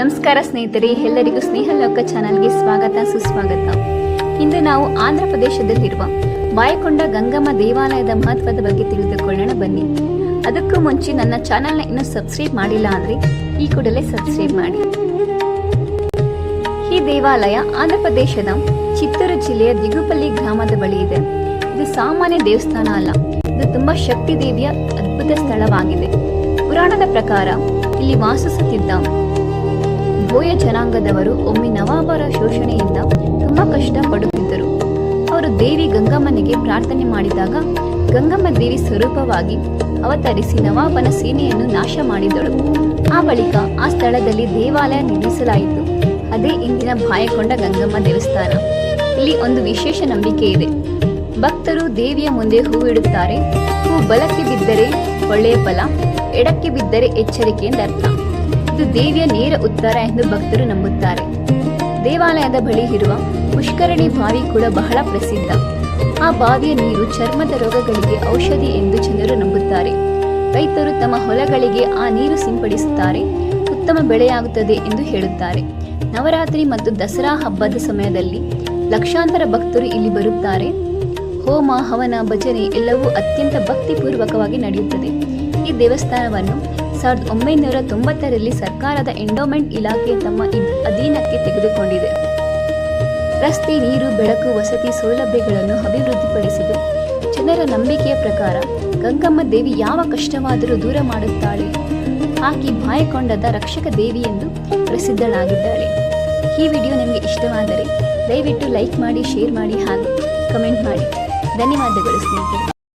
ನಮಸ್ಕಾರ ಸ್ನೇಹಿತರೆ, ಎಲ್ಲರಿಗೂ ಸ್ನೇಹ ಲೋಕ ಚಾನಲ್ಗೆ ಸ್ವಾಗತ, ಸುಸ್ವಾಗತ. ಇಂದು ನಾವು ಆಂಧ್ರ ಪ್ರದೇಶದಲ್ಲಿರುವ ಬಾಯಕೊಂಡ ಗಂಗಮ್ಮ ದೇವಾಲಯದ ಮಹತ್ವದ ಬಗ್ಗೆ ತಿಳಿದುಕೊಳ್ಳೋಣ. ಬನ್ನಿ. ಅದಕ್ಕೂ ಮುಂಚೆ ನನ್ನ ಚಾನಲ್ನ ಇನ್ನೂ ಸಬ್ಸ್ಕ್ರೈಬ್ ಮಾಡಿಲ್ಲ ಅಂದ್ರೆ ಈ ಕೂಡಲೇ ಸಬ್ಸ್ಕ್ರೈಬ್ ಮಾಡಿ. ಈ ದೇವಾಲಯ ಆಂಧ್ರ ಪ್ರದೇಶದ ಚಿತ್ತೂರು ಜಿಲ್ಲೆಯ ದಿಗುಪಲ್ಲಿ ಗ್ರಾಮದ ಬಳಿ ಇದೆ. ಇದು ಸಾಮಾನ್ಯ ದೇವಸ್ಥಾನ ಅಲ್ಲ. ಇದು ತುಂಬಾ ಶಕ್ತಿ ದೇವಿಯ ಅದ್ಭುತ ಸ್ಥಳವಾಗಿದೆ. ಪುರಾಣದ ಪ್ರಕಾರ ಇಲ್ಲಿ ವಾಸಿಸುತ್ತಿದ್ದ ಬೋಯ ಜನಾಂಗದವರು ಒಮ್ಮೆ ನವಾಬರ ಶೋಷಣೆಯಿಂದ ತುಂಬಾ ಕಷ್ಟ ಪಡುತ್ತಿದ್ದರು ಅವರು ದೇವಿ ಗಂಗಮ್ಮನಿಗೆ ಪ್ರಾರ್ಥನೆ ಮಾಡಿದಾಗ ಗಂಗಮ್ಮ ದೇವಿ ಸ್ವರೂಪವಾಗಿ ಅವತರಿಸಿ ನವಾಬನ ಸೇನೆಯನ್ನು ನಾಶ ಮಾಡಿದಳು. ಆ ಬಳಿಕ ಆ ಸ್ಥಳದಲ್ಲಿ ದೇವಾಲಯ ನಿರ್ಮಿಸಲಾಯಿತು. ಅದೇ ಇಂದಿನ ಬಾಯಕೊಂಡ ಗಂಗಮ್ಮ ದೇವಸ್ಥಾನ. ಇಲ್ಲಿ ಒಂದು ವಿಶೇಷ ನಂಬಿಕೆ ಇದೆ. ಭಕ್ತರು ದೇವಿಯ ಮುಂದೆ ಹೂವಿಡುತ್ತಾರೆ ಹೂ ಬಲಕ್ಕೆ ಬಿದ್ದರೆ ಒಳ್ಳೆಯ ಫಲ, ಎಡಕ್ಕೆ ಬಿದ್ದರೆ ಎಚ್ಚರಿಕೆ ಎಂದರ್ಥ. ಇದು ದೇವಿಯ ನೇರ ಉತ್ತರ ಎಂದು ಭಕ್ತರು ನಂಬುತ್ತಾರೆ. ದೇವಾಲಯದ ಬಳಿ ಇರುವ ಪುಷ್ಕರಣಿ ಬಾವಿ ಕೂಡ ಬಹಳ ಪ್ರಸಿದ್ಧ. ಆ ಬಾವಿಯ ನೀರು ಚರ್ಮದ ರೋಗಗಳಿಗೆ ಔಷಧಿ ಎಂದು ಜನರು ನಂಬುತ್ತಾರೆ. ರೈತರು ತಮ್ಮ ಹೊಲಗಳಿಗೆ ಆ ನೀರು ಸಿಂಪಡಿಸುತ್ತಾರೆ. ಉತ್ತಮ ಬೆಳೆಯಾಗುತ್ತದೆ ಎಂದು ಹೇಳುತ್ತಾರೆ. ನವರಾತ್ರಿ ಮತ್ತು ದಸರಾ ಹಬ್ಬದ ಸಮಯದಲ್ಲಿ ಲಕ್ಷಾಂತರ ಭಕ್ತರು ಇಲ್ಲಿ ಬರುತ್ತಾರೆ. ಹೋಮ, ಹವನ, ಭಜನೆ ಎಲ್ಲವೂ ಅತ್ಯಂತ ಭಕ್ತಿಪೂರ್ವಕವಾಗಿ ನಡೆಯುತ್ತದೆ. ಈ ದೇವಸ್ಥಾನವನ್ನು ಸಾವಿರದ ಒಂಬೈನೂರ ತೊಂಬತ್ತರಲ್ಲಿ ಸರ್ಕಾರದ ಎಂಡೋಮೆಂಟ್ ಇಲಾಖೆ ತಮ್ಮ ಅಧೀನಕ್ಕೆ ತೆಗೆದುಕೊಂಡಿದೆ. ರಸ್ತೆ, ನೀರು, ಬೆಳಕು, ವಸತಿ ಸೌಲಭ್ಯಗಳನ್ನು ಅಭಿವೃದ್ಧಿಪಡಿಸಿದೆ. ಜನರ ನಂಬಿಕೆಯ ಪ್ರಕಾರ ಗಂಗಮ್ಮ ದೇವಿ ಯಾವ ಕಷ್ಟವಾದರೂ ದೂರ ಮಾಡುತ್ತಾಳೆ. ಆಕೆ ಬಾಯಕೊಂಡದ ರಕ್ಷಕ ದೇವಿ ಎಂದು ಪ್ರಸಿದ್ಧಳಾಗಿದ್ದಾಳೆ. ಈ ವಿಡಿಯೋ ನಿಮಗೆ ಇಷ್ಟವಾದರೆ ದಯವಿಟ್ಟು ಲೈಕ್ ಮಾಡಿ, ಶೇರ್ ಮಾಡಿ ಹಾಗೂ ಕಮೆಂಟ್ ಮಾಡಿ. ಧನ್ಯವಾದಗಳು ಸ್ನೇಹಿತರೆ.